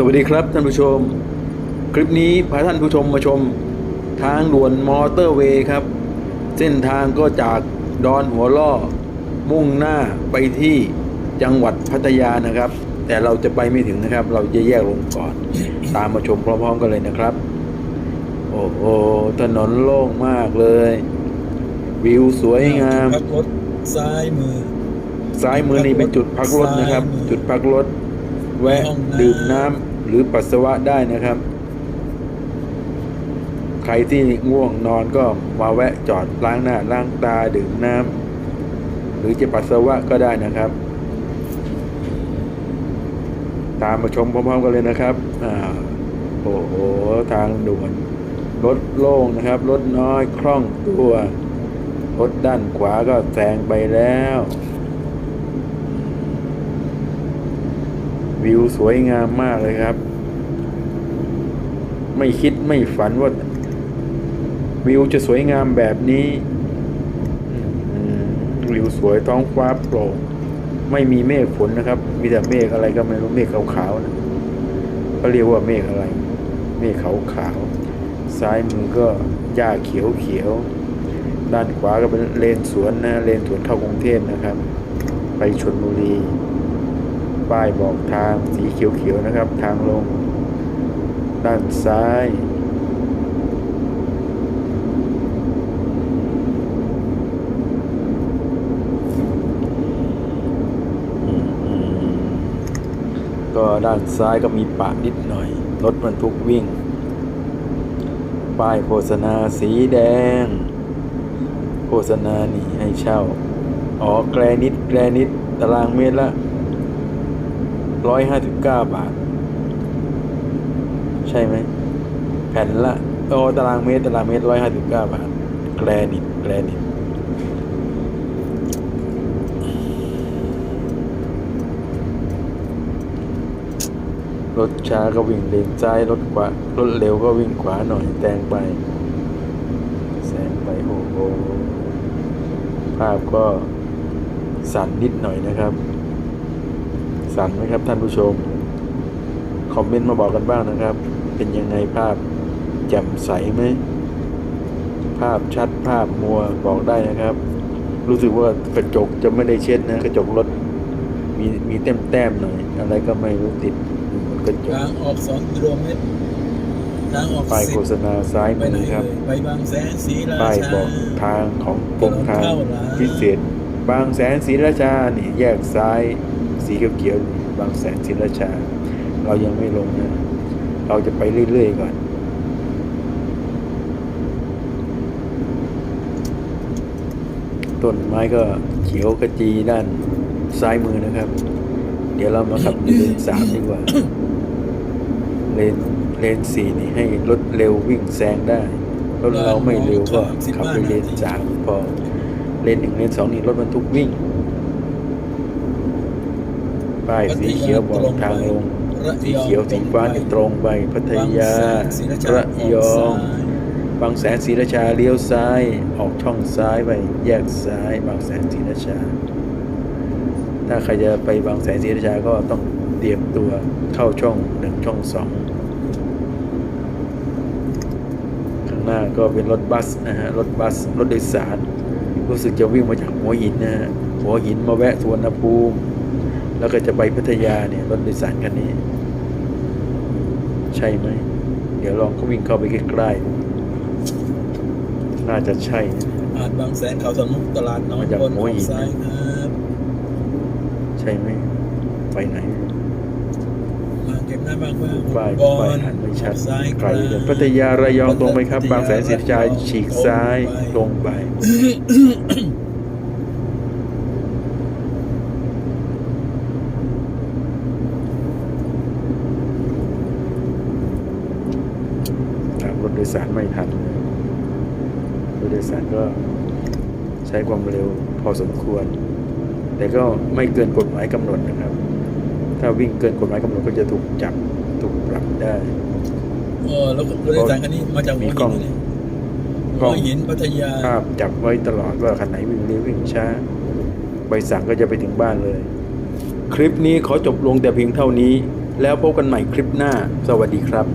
สวัสดีครับท่านผู้ชม คลิปนี้พาท่านผู้ชมมาชม ทางด่วนมอเตอร์เวย์ครับ เส้นทางก็จากดอนหัวล่อ มุ่งหน้าไปที่จังหวัดพัทยานะครับ แต่เราจะไปไม่ถึงนะครับ เราจะแยกลงก่อน ตามมาชมพร้อมๆกันเลยนะครับ โอ้โหถนนโล่งมากเลย วิวสวยงามพักรถซ้ายมือซ้ายมือนี่เป็นจุดพักรถนะครับซ้ายมือจุดพักรถ แวะดื่มน้ำหรือปัสสาวะได้นะครับ ใครที่ง่วงนอนก็มาแวะจอดล้างหน้าล้างตาดื่มน้ำหรือจะปัสสาวะก็ได้นะครับ ตามมาชมพร้อมๆกันเลยนะครับอ่าโอ้โหทางด่วนรถโล่งนะครับรถน้อยคล่องตัวรถด้านขวาก็แซงไปแล้ว วิวสวยงามมากเลยครับ ไม่คิดไม่ฝันว่า วิวจะสวยงามแบบนี้วิวสวยท้องฟ้าโปร่งไม่มีเมฆฝนนะครับ มีแต่เมฆอะไรก็ไม่รู้เมฆขาวๆนะก็เรียกว่าเมฆอะไร เมฆขาวๆซ้ายมือก็หญ้าเขียวเขียวๆด้านขวาก็เป็นเลนสวนนะเลนสวนเข้ากรุงเทพนะครับ ไปชนบุรี ป้ายบอกทางสีเขียวๆนะครับ ทางลง ด้านซ้ายก็ด้านซ้ายก็มีปะนิดหน่อย รถบรรทุกวิ่ง ป้ายโฆษณาสีแดง โฆษณานี่ให้เช่า อ๋อ แกรนิดแกรนิดตารางเมตรละ ร้อยห้าสิบเก้าบาท ใช่ไหม แผ่นละโอ้ตารางเมตร ตารางเมตรร้อยห้าสิบเก้าบาท แกรนิดแกรนิดรถช้าก็วิ่งเลนซ้ายรถขวารถเร็วก็วิ่งขวาหน่อยแซงไปแซงไปโอ้โหภาพก็สั่นนิดหน่อยนะครับ สั่นไหมครับท่านผู้ชม คอมเมนต์มาบอกกันบ้างนะครับ เป็นยังไงภาพแจ่มใสไหม ภาพชัดภาพมัวบอกได้นะครับ รู้สึกว่ากระจกจะไม่ได้เช็ดนะ กระจกรถมีมีแต้มแต้มๆหน่อย อะไรก็ไม่รู้ติดอยู่บนกระจกทางออกสองกิโลเมตรทางออกป้ายสิโฆบษณาซ้ายไปมืไหนอคเอ่รับยไปบางแสนสีราป้ายชาบอกทางของกรมทางถนนเข้าหลายพิเศษ บางแสนศรีราชานี่แยกซ้าย สีเขียวๆบางแสนศรีราชา เรายังไม่ลงนะ เราจะไปเรื่อยๆก่อนต้นไม้ก็เขียวกระจีด้านซ้ายมือนะครับ เดี๋ยวเรามาขับเลนสามดีกว่า เลนเลนสี่นี่ให้รถเร็ววิ่งแซงได้รถเราไม่เร็วก็ขับไปเลนสามพอ เลนหนึ่งเลนสองนี่รถบรรทุกวิ่ง ป้ายสีเขียวบอกทางลง สีเขียวสีฟ้านี่ตรงไปพัทยาระยองบางแสนศรีราชาเลี้ยวซ้าย ออกช่องซ้ายไปแยกซ้าย บางแสนศรีราชา ถ้าใครจะไปบางแสนศรีราชาก็ต้องเตรียมตัวเข้าช่องหนึ่งช่องสองข้างหน้าก็เป็นรถบัสนะฮะรถบัสรถโดยสาร รู้สึกจะวิ่งมาจากหัวหินนะฮะหัวหินมาแวะสวนภูมิ แล้วก็จะไปพัทยาเนี่ยรถโดยสารคันนี้ ใช่ไหม เดี๋ยวลองก็วิ่งเข้าไปใกล้ๆน่าจะใช่นะอาจบางแสนเขาสมุกตลาดน้องมาจากบนหัอวอกหินซ้ายครับใช่ไหมไปไหนมาเก็บหน้าบางว่าป้ายบอป้ายลหันไม่ชัดออกซ้ายไกลคเลรัยบพัทยาระยองตรงไปครับ บางแสนศรีราชาฉีกซ้ายตรงไป รถโดยสารไม่ทันเลยรถโดยสารก็ใช้ความเร็วพอสมควร แต่ก็ไม่เกินกฎหมายกำหนดนะครับ ถ้าวิ่งเกินกฎหมายกำหนดก็จะถูกจับถูกปรับได้เออแล้วรถโดยสารคันนี้มาจากหัวมีกล้หิองนเลยกล้หัองวหินพัทยาภาพจับไว้ตลอดว่าคันไหนวิ่งเร็ววิ่งช้าใบสั่งก็จะไปถึงบ้านเลย คลิปนี้ขอจบลงแต่เพียงเท่านี้ แล้วพบกันใหม่คลิปหน้า สวัสดีครับ